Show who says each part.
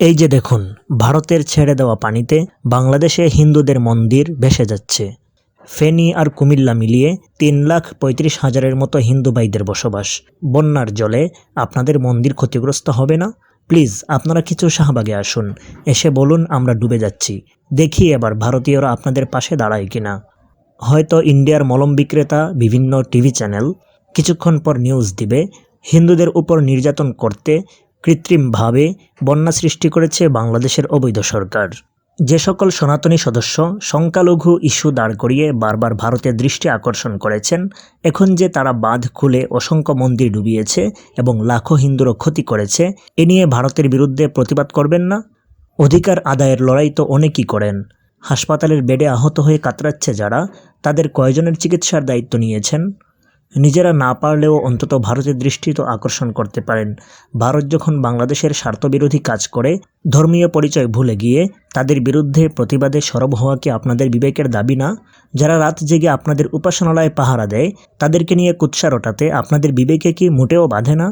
Speaker 1: এই যে দেখুন, ভারতের ছেড়ে দেওয়া পানিতে বাংলাদেশে হিন্দুদের মন্দির ভেসে যাচ্ছে। ফেনী আর কুমিল্লা মিলিয়ে তিন লাখ পঁয়ত্রিশ হাজারের মতো হিন্দু ভাইদের বসবাস। বন্যার জলে আপনাদের মন্দির ক্ষতিগ্রস্ত হবে না? প্লিজ, আপনারা কিছু শাহবাগে আসুন। এসে বলুন, আমরা ডুবে যাচ্ছি। দেখি এবার ভারতীয়রা আপনাদের পাশে দাঁড়ায় কিনা। হয়তো ইন্ডিয়ার মলম বিক্রেতা, বিভিন্ন টিভি চ্যানেল, কিছুক্ষণ পর নিউজ দিবে, হিন্দুদের উপর নির্যাতন করতে কৃত্রিমভাবে বন্যা সৃষ্টি করেছে বাংলাদেশের অবৈধ সরকার। যে সকল সনাতনী সদস্য সংখ্যালঘু ইস্যু দাঁড় করিয়ে বারবার ভারতের দৃষ্টি আকর্ষণ করেছেন, এখন যে তারা বাঁধ খুলে অসংখ্য মন্দির ডুবিয়েছে এবং লাখো হিন্দুরও ক্ষতি করেছে, এ নিয়ে ভারতের বিরুদ্ধে প্রতিবাদ করবেন না? অধিকার আদায়ের লড়াই তো অনেকেই করেন। হাসপাতালের বেডে আহত হয়ে কাতরাচ্ছে যারা, তাদের কয়জনের চিকিৎসার দায়িত্ব নিয়েছেন? নিজেরা না পারলেও অন্তত ভারতের দৃষ্টি তো আকর্ষণ করতে পারেন। ভারত যখন বাংলাদেশের স্বার্থবিরোধী কাজ করে, ধর্মীয় পরিচয় ভুলে গিয়ে তাদের বিরুদ্ধে প্রতিবাদে সরব হওয়া কি আপনাদের বিবেকের দাবি না? যারা রাত জেগে আপনাদের উপাসনালয়ে পাহারা দেয়, তাদেরকে নিয়ে কুৎসা রটাতে আপনাদের বিবেকে কি মোটেও বাঁধে না?